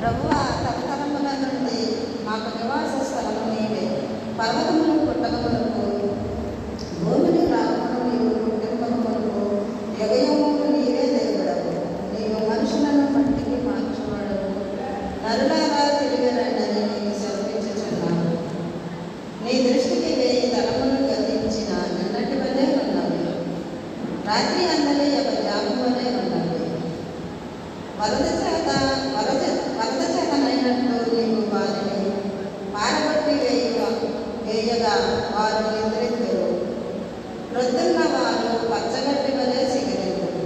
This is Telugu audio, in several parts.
ప్రభువ తరతరముల నుండి మాకు నివాస స్థలము నీవే. పర్వతములు పుట్టకములకు భూమిని రావణము నీవు పుట్టింపకములకు యుగయములు నీవే దేవుడవు. నీవు మనుషులను మట్టికి మార్చువాడవు. నరులారా తిరిగరండని నీవు సెలవించుచున్నావు నీ దృష్టికి వేయి తలములు గతించిన నిన్నటి వల్లే ఉన్నవి. రాత్రి అందలే యొక్క జాము వలె ఉన్నవి. వరద చేత వరద వరద చేతనైనట్లు నీవు వారిని పారబట్టి వేయువ వేయగా వారు నిద్రింతురు రొద్దున్న వారు పచ్చగడ్డి వలె సిగరింతురు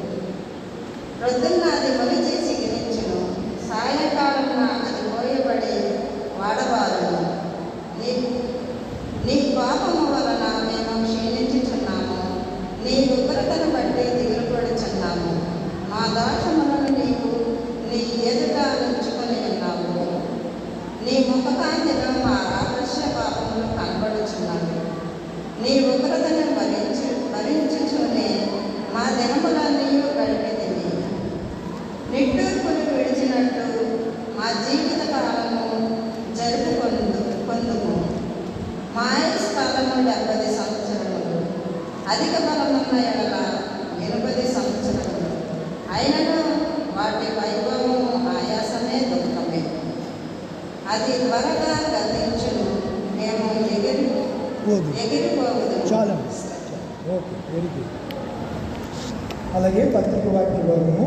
రొద్దున్న అది మొలిచి సిగరించును. సాయంకాలం అది మోయబడి వాడవారు నీ నీ పాపము వలన మేము క్షీణించుచున్నాము. నీ ఉగ్రతను బట్టి దిగులు పడుచున్నాము మా దాని అధిక బలమున్న ఎడల ఎనభై సంవత్సరములు. అయినను వాటి వైభవము ఆయాసమే దుఃఖమే. అది త్వరగా గతించును. మేము ఎగిరి పోదు. ఎగిరిపోవదు చాలా. Okay very good. అలాగే పత్రిక వాక్య భాగము